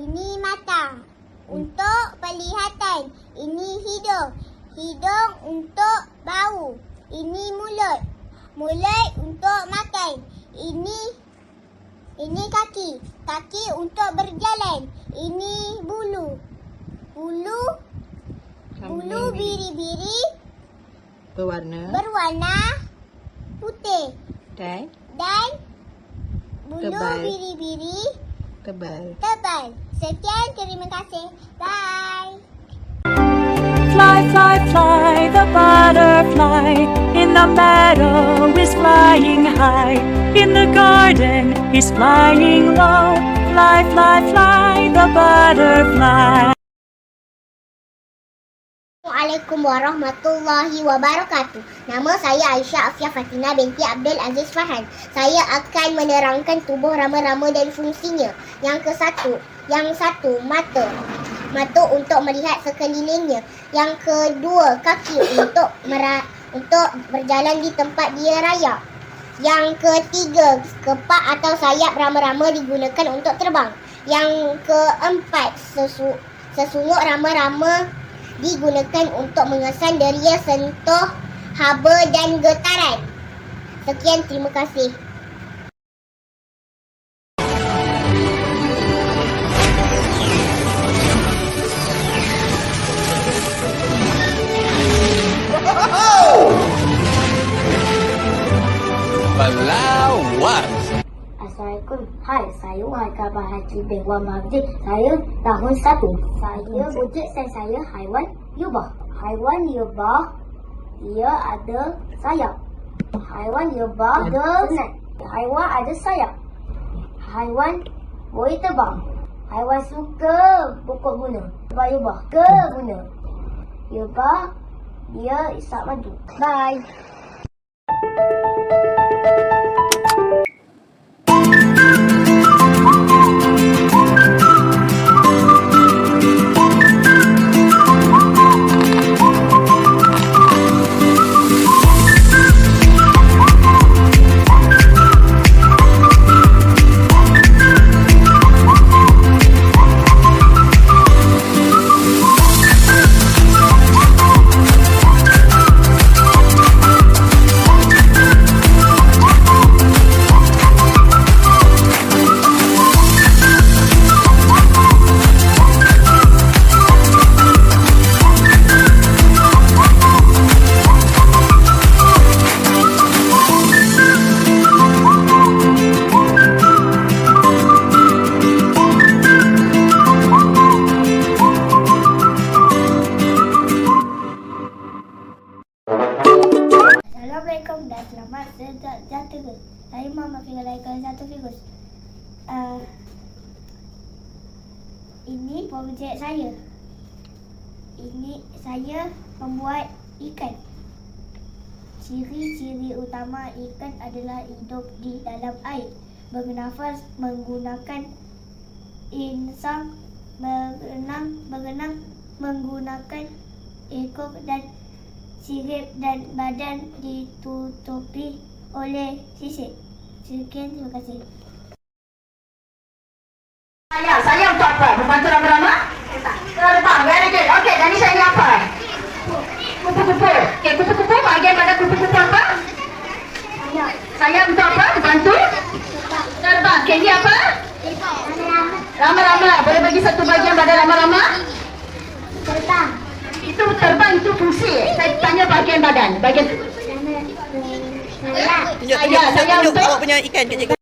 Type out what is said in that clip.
Ini mata untuk penglihatan. Ini hidung. Hidung untuk bau. Ini mulut. Mulut untuk makan. Ini ini kaki. Kaki untuk berjalan. Ini bulu. Bulu bulu biri-biri berwarna berwarna putih dan dan bulu biri-biri tebal. tebal. Sekian, terima kasih. Bye. Fly, fly, fly, the butterfly in the meadow is flying high. In the garden is flying low. Fly, fly, fly, the butterfly. Assalamualaikum warahmatullahi wabarakatuh. Nama saya Aisyah Afia Fatina binti Abdul Aziz Farhan. Saya akan menerangkan tubuh rama-rama dan fungsinya. Yang ke satu, yang satu mata. Mata untuk melihat sekelilingnya. Yang kedua, kaki untuk mera- untuk berjalan di tempat dia raya. Yang ketiga, kepak atau sayap rama-rama digunakan untuk terbang. Yang keempat, sesu- sesungut rama-rama digunakan untuk mengesan deria sentuh, haba dan getaran. Sekian, terima kasih. Assalamualaikum. Hai, saya Bahaki bin Wan Mahdi. Saya tahun 1. Saya wujud dan saya haiwan yubah. Haiwan yubah dia ada sayap. Haiwan yubah ada senat. Haiwan ada sayap. Haiwan boleh terbang. Haiwan suka pokok guna. Yubah yubah ke guna. Yubah dia isap madu. Bye. Figur Aikal Satu Figus. Uh, ini projek saya. Ini saya membuat ikan. Ciri-ciri utama ikan adalah hidup di dalam air, bernafas menggunakan insang, berenang, berenang menggunakan ekor dan sirip dan badan ditutupi oleh sisik. Sekian, terima kasih. Saya, saya untuk apa? Membantu rama-rama? Terbang, very good. Okey, dan ni saya ni apa? Kupu-kupu. Okey, kupu-kupu, bahagian pada kupu-kupu apa? Saya untuk apa? Membantu? Terbang. Okey, ni apa? Rama-rama. Boleh bagi satu bahagian pada rama-rama? Terbang. Itu terbang, itu fungsi. Saya tanya bahagian badan. Bahagian Tunjuk, Saya- tunjuk, saya tunjuk untuk- awak punya ikan kat cikgu.